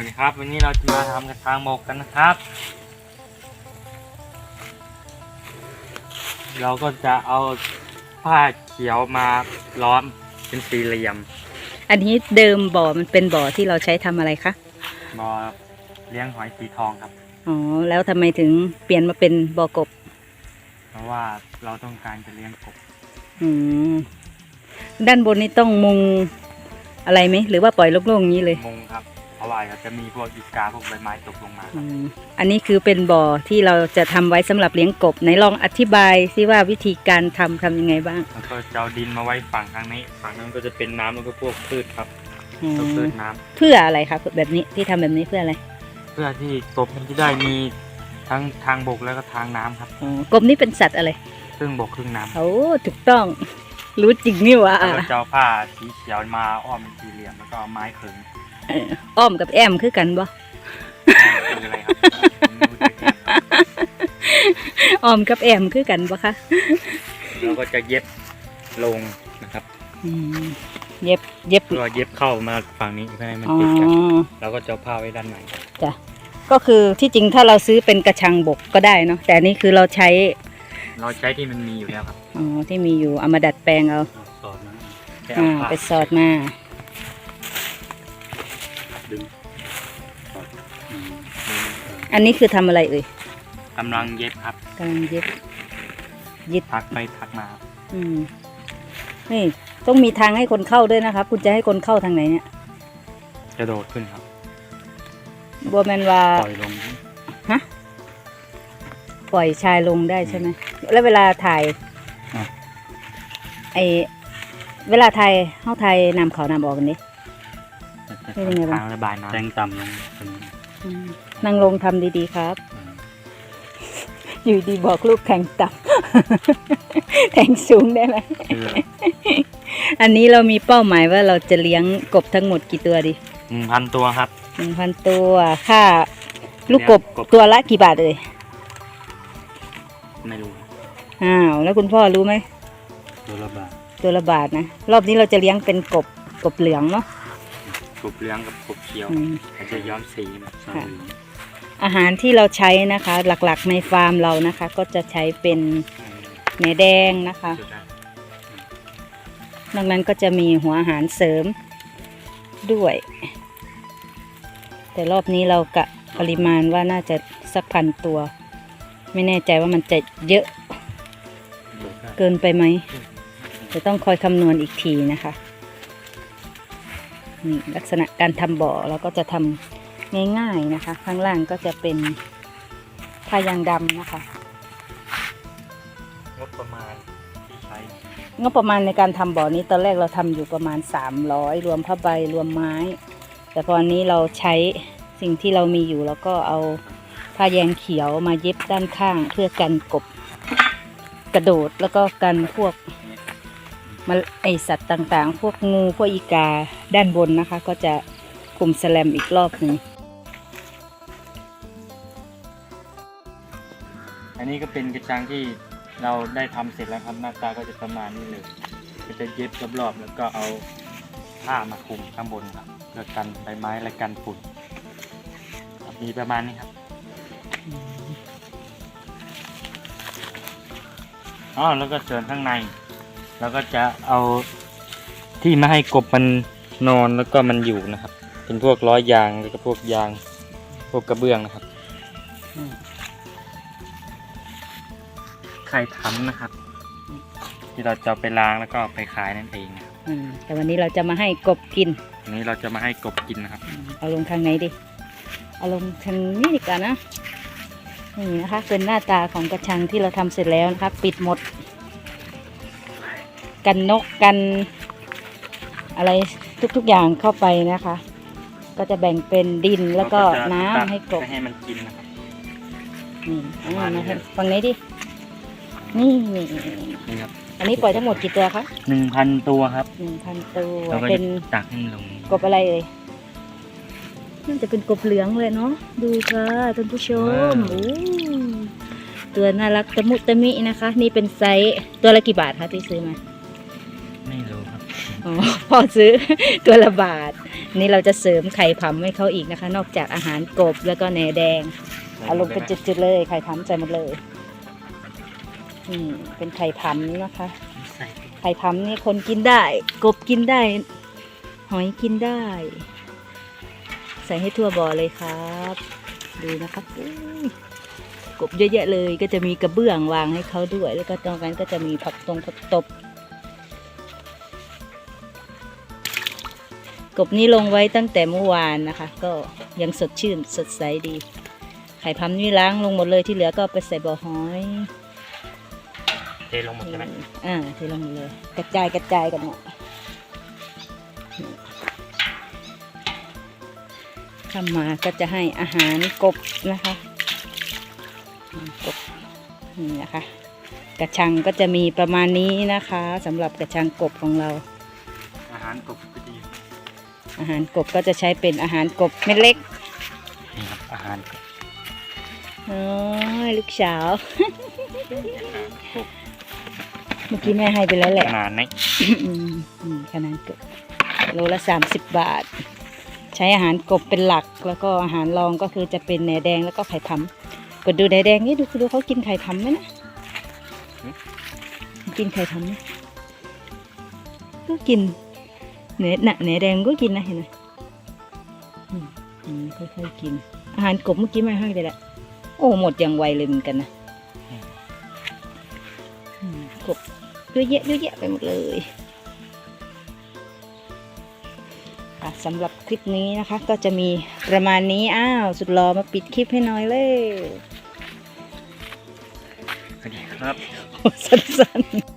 วัสดีครับ วันนี้เราจะมาทำกระทางหมกกันนะครับ เราก็จะเอาผ้าเขียวมาล้อมเป็นสี่เหลี่ยมอันนี้เดิมบ่อมันเป็นบ่อที่เราใช้ทำอะไรคะมาเลี้ยงหอยสีทองครับ อ๋อแล้วทำไมถึงเปลี่ยนมาเป็นบ่อกบ เพราะว่าเราต้องการจะเลี้ยงกบอืมด้านบนนี้ต้องมุงอะไรไหมหรือว่าปล่อยโล่งๆอย่างนี้เลย มุงครับ เพราะว่าจะมีพวกอีกาพวกใบไม้ตกลงมา อืมอันนี้คือเป็นบ่อที่เราจะทำไว้สำหรับเลี้ยงกบไหนลองอธิบายซิว่าวิธีการทำทำยังไงบ้างแล้วก็จะเอาดินมาไว้ฝั่งทางนี้ ฝั่งนั้นก็จะเป็นน้ำแล้วก็พวกพืชครับอืพวกพืมชน้ำเพื่ออะไรคะแบบนี้ที่ทำแบบนี้เพื่ออะไรเพื่อที่กบมันจะได้มีทั้งทางบกแล้วก็ทางน้ำครับอ๋อกบนี่เป็นสัตว์อะไรครึ่งบกครึ่งน้ำโอ้ถูกต้อง รู้จริงนี่หวะแล้วก็จะเอาผ้าสีเขียวมาอ้อมเป็นสี่เหลี่ยมแล้วก็เอาไม้ขึงเอออ้อมกับแอมคือกันบ่คืออะไรครับผมไม่รู้จักครับอ้อมกับแอมคือกันบ่คะเราก็จะเย็บลงนะครับอืมเย็บเย็บเพื่อเย็บเข้ามาฝั่งนี้เพื่อให้มันอ๋อติดกันเราก็จะเอาผ้าไว้ด้านในจ้ะก็คือที่จริงถ้าเราซื้อเป็นกระชังบกก็ได้เนาะแต่อันนี้คือเราใช้ เราใช้ที่มันมีอยู่แล้วครับอ๋อที่มีอยู่เอามาดัดแปลงเอาสอดนะแค่อ่าเอาผ้าไปสอดมา ดึงสอดอืมอืมอันนี้คือทำอะไรเอ่ยกำลังเย็บครับกำลังเย็บยึดพักไปพักมาครับอืมนี่ต้องมีทางให้คนเข้าด้วยนะครับ คุณจะให้คนเข้าทางไหนเนี่ยกระโดดขึ้นครับบัวแมนว่าปล่อยลงปล่อยชายลงได้ใช่ไหมแล้วเวลาถ่ายอะไอเวลาถ่ายเข้าถ่ายนำเขานำออกกันดิ เป็นยังไงบ้างทางระบายน้ำแรงต่ำลงตรงนี้อืมนั่งลงทำดีๆครับอืมอยู่ดีบอกลูกแข่งต่ำ แข่งสูงได้ไหมคืออะไรอันนี้เรามีเป้าหมายว่าเราจะเลี้ยงกบทั้งหมดกี่ตัวดีหนึ่งพันตัวครับ หนึ่งพันตัว ค่า ลูกกบเลี้ยงกบ ตัวละกี่บาทเลย ไม่รู้อ้าว แล้วคุณพ่อรู้ไหม ตัวละบาทตัวละบาทนะ รอบนี้เราจะเลี้ยงเป็นกบ กบเหลืองเนาะ กบเลี้ยงกับกบเขียวอืมมันจะย้อมสีแบบสาค่ะ เหลืองอาหารที่เราใช้นะคะ หลักๆในฟาร์มเรานะคะ ก็จะใช้เป็นแหนแดงนะคะสุดท้ายนอกนั้นก็จะมีหัวอาหารเสริมด้วย แต่รอบนี้เรากะปริมาณว่าน่าจะสักพันตัว ไม่แน่ใจว่ามันจะเยอะสุดท้ายเกินไปไหมจะต้องคอยคำนวณอีกทีนะคะ นี่ลักษณะการทำบ่อเราก็จะทำง่ายๆนะคะ ข้างล่างก็จะเป็นผ้ายางดำนะคะ งบประมาณที่ใช้งบประมาณในการทำบ่อนี้ตอนแรกเราทำอยู่ประมาณ 300 รวมผ้าใบรวมไม้ แต่พอนี้เราใช้สิ่งที่เรามีอยู่แล้วก็เอาผ้าแยงเขียวมาเย็บด้านข้างเพื่อกันกบกระโดดแล้วก็กันพวก มาไอสัตว์ต่างๆ พวกงูพวกอีกาด้านบนนะคะ ก็จะคุมแสแลมอีกรอบหนึ่งอันนี้ก็เป็นกระชังที่เราได้ทำเสร็จแล้วครับหน้าตาก็จะประมาณนี้เลยก็จะเย็บรอบๆแล้วก็เอาผ้ามาคลุมข้างบนครับเพื่อกันใบไม้และกันฝุ่นครับมีประมาณนี้ครับอ๋อแล้วก็ส่วนข้างใน เราก็จะเอาที่ไม่ให้กบมันนอนแล้วก็มันอยู่นะครับ เป็นพวกล้อยางแล้วก็พวกยาง พวกกระเบื้องนะครับไข่ทำนะครับ ที่เราจะเอาไปล้างแล้วก็เอาไปขายนั่นเองนะครับอืมแต่วันนี้เราจะมาให้กบกิน อันนี้เราจะมาให้กบกินนะครับอืมเอาลงทางไหนดิเอาลงทางนี้ดีกว่านะนี่นะคะเป็นหน้าตาของกระชังที่เราทำเสร็จแล้วนะคะ ปิดหมด กันนกกัน อะไรทุกๆอย่างเข้าไปนะคะ ก็จะแบ่งเป็นดินแล้วก็เราจะน้ำตัดให้กบไม่ให้มันกินนะครับนี่อ่าประมาณนี้มาให้ครับฟังนี้ดินี่นี่นี่ครับอันนี้ปล่อยทั้งหมดกี่ตัวคะหนึ่งพันตัวครับหนึ่งพันตัวเราก็เป็จะนตักให้มันลงกบอะไรเอ่ยน่าจะเป็นกบเหลืองเลยเนาะดูค่ะท่านผู้ชมโอ้ตัวน่ารักตะมุตะมินะคะ นี่เป็นไซส์ตัวละกี่บาทคะที่ซื้อมาไม่ รู้ครับออ๋อพ่อซื้อตัวละบาท นี่เราจะเสริมไข่ผำให้เขาอีกนะคะ นอกจากอาหารกบแล้วก็แหนแดง เอาลงเป็นจุดๆเลยไข่ผำใส่หมดเลยอืมเป็นไข่ผำนะคะ ใส่ไข่ผำนี่คนกินได้ กบกินได้ หอยกินได้ ใส่ให้ทั่วบ่อเลยครับ ดูนะครับอุ้ยกบเยอะแยะเลย ก็จะมีกระเบื้องวางให้เขาด้วย แล้วก็ตรงนั้นก็จะมีผักตรงผักตบ กบนี้ลงไว้ตั้งแต่เมื่อวานนะคะ ก็ยังสดชื่นสดใสดี ไข่พำนี่ล้างลงหมดเลยที่เหลือก็เอาไปใส่บ่อหอยเทลงหมดใช่ไหมอ่าเทลงหมดเลย กระจายกระจายกันหมดข้ามาก็จะให้อาหารกบนะคะอืมกบนี่นะคะ กระชังก็จะมีประมาณนี้นะคะสำหรับกระชังกบของเรา อาหารกบก็ดี อาหารกบก็จะใช้เป็นอาหารกบเม็ดเล็กนี่ครับอาหารกบโอ้ยลูกสาวกบเมื่อกี้แม่ให้ไปแล้วแหละขนาดนี้อืมอืมขนาดกบโลละสามสิบบาท ใช้อาหารกบเป็นหลัก แล้วก็อาหารรองก็คือจะเป็นแหนแดงแล้วก็ไข่พำกดดูแหนแดงนี่ดูดูเขากินไข่พำไหมนะกินไข่พำไหมก็กิน เนื้อหนักเนื้อแดงก็กินนะเห็นไหมอืมอืมค่อยๆกิน อาหารกบเมื่อกี้ไม่ให้เลยแหละโอ้หมดอย่างไวเลยเหมือนกันนะอืมกบเยอะแยะเยอะแยะไปหมดเลยค่ะสำหรับคลิปนี้นะคะ ก็จะมีประมาณนี้อ้าว สุดรอมาปิดคลิปให้หน่อยเลยสวัสดีครับสั้นๆ